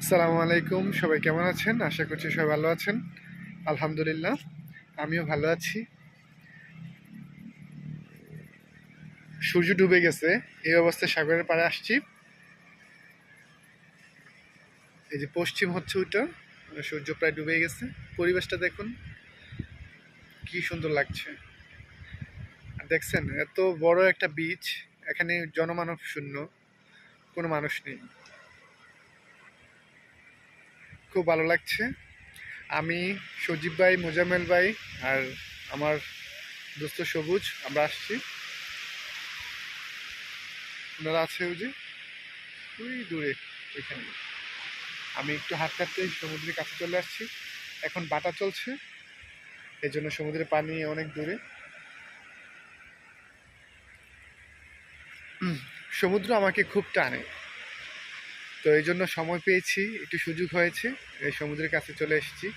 আসসালামু আলাইকুম, সবাই কেমন আছেন? আশা করছি সবাই ভালো আছেন। আলহামদুলিল্লাহ, আমিও ভালো আছি। সূর্য ডুবে গেছে, এই অবস্থায় সাগরের পাড়ে আসছি। এই যে পশ্চিম হচ্ছে ওইটা সূর্য প্রায় ডুবে গেছে। পরিবেশটা দেখুন, কি সুন্দর লাগছে। দেখছেন, এত বড় একটা বিচ এখানে জনমানব শূন্য, কোনো মানুষ নেই। খুব ভালো লাগছে। আমি সজীব ভাই মোজামেল ভাই আর আমার দোস্ত সবুজ, আমরা আসছি। ওনারা আছে ওই যে? ওই দূরে ওইখানে। আমি একটু হাঁটতে হাঁটতে সমুদ্রের কাছে চলে আসছি। এখন বাটা চলছে এই জন্য সমুদ্রের পানি অনেক দূরে। সমুদ্র আমাকে খুব টানে। তো এই জন্য সময় পেয়েছি, একটু সুযোগ হয়েছে, এই সমুদ্রের কাছে চলে এসেছি।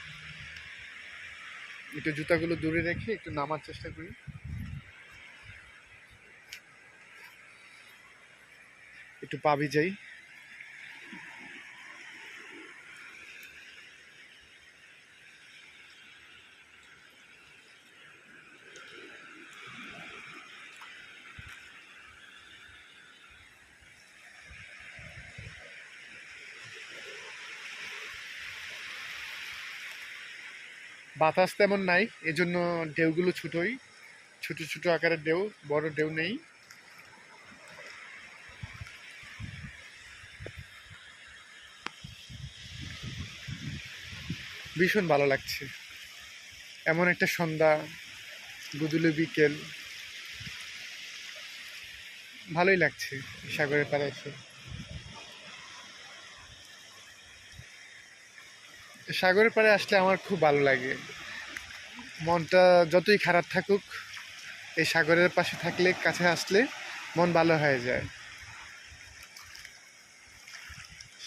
একটু জুতাগুলো দূরে রেখে একটু নামার চেষ্টা করি। একটু পাবি যাই বাতাস তেমন নাই, এজন্য ঢেউগুলো ছোটই। ছোট ছোট আকারের ঢেউ, বড় ঢেউ নেই। ভীষণ ভালো লাগছে। এমন একটা সন্ধ্যা, গুদুলে বিকেল। ভালোই লাগছে সাগরের পাড়ে এসে। সাগরের পাড়ে আসলে আমার খুব ভালো লাগে। মনটা যতই খারাপ থাকুক, এই সাগরের পাশে থাকলে, কাছে আসলে মন ভালো হয়ে যায়।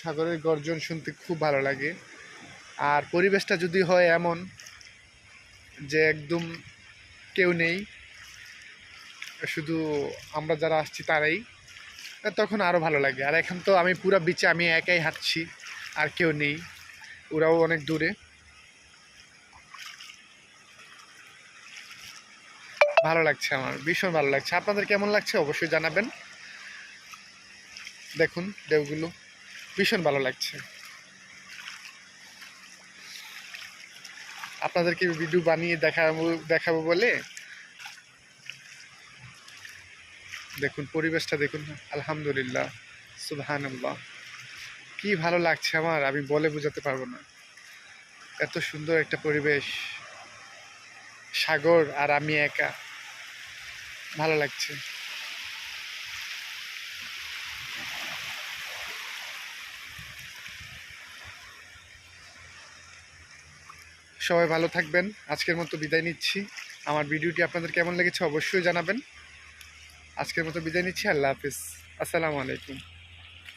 সাগরের গর্জন শুনতে খুব ভালো লাগে। আর পরিবেশটা যদি হয় এমন যে একদম কেউ নেই, শুধু আমরা যারা আসছি তারাই, তখন আরও ভালো লাগে। আর এখন তো আমি পুরো বিচে আমি একাই হাঁটছি, আর কেউ নেই। ওরাও অনেক দূরে। ভালো লাগছে আমার, ভীষণ ভালো লাগছে। আপনাদের কেমন লাগছে অবশ্যই জানাবেন। দেখুন ঢেউগুলো, ভীষণ ভালো লাগছে। আপনাদেরকে ভিডিও বানিয়ে দেখাবো দেখাবো বলে। দেখুন, পরিবেশটা দেখুন। আলহামদুলিল্লাহ সুবহান কি ভালো লাগছে আমার? আমি বলে বোঝাতে পারব না। এত সুন্দর একটা পরিবেশ। সাগর আর আমি একা। ভালো লাগছে। সবাই ভালো থাকবেন। আজকের মতো বিদায় নিচ্ছি। আমার ভিডিওটি আপনাদের কেমন লেগেছে অবশ্যই জানাবেন। আজকের মতো বিদায় নিচ্ছি। আল্লাহ হাফিজ। আসসালামু আলাইকুম।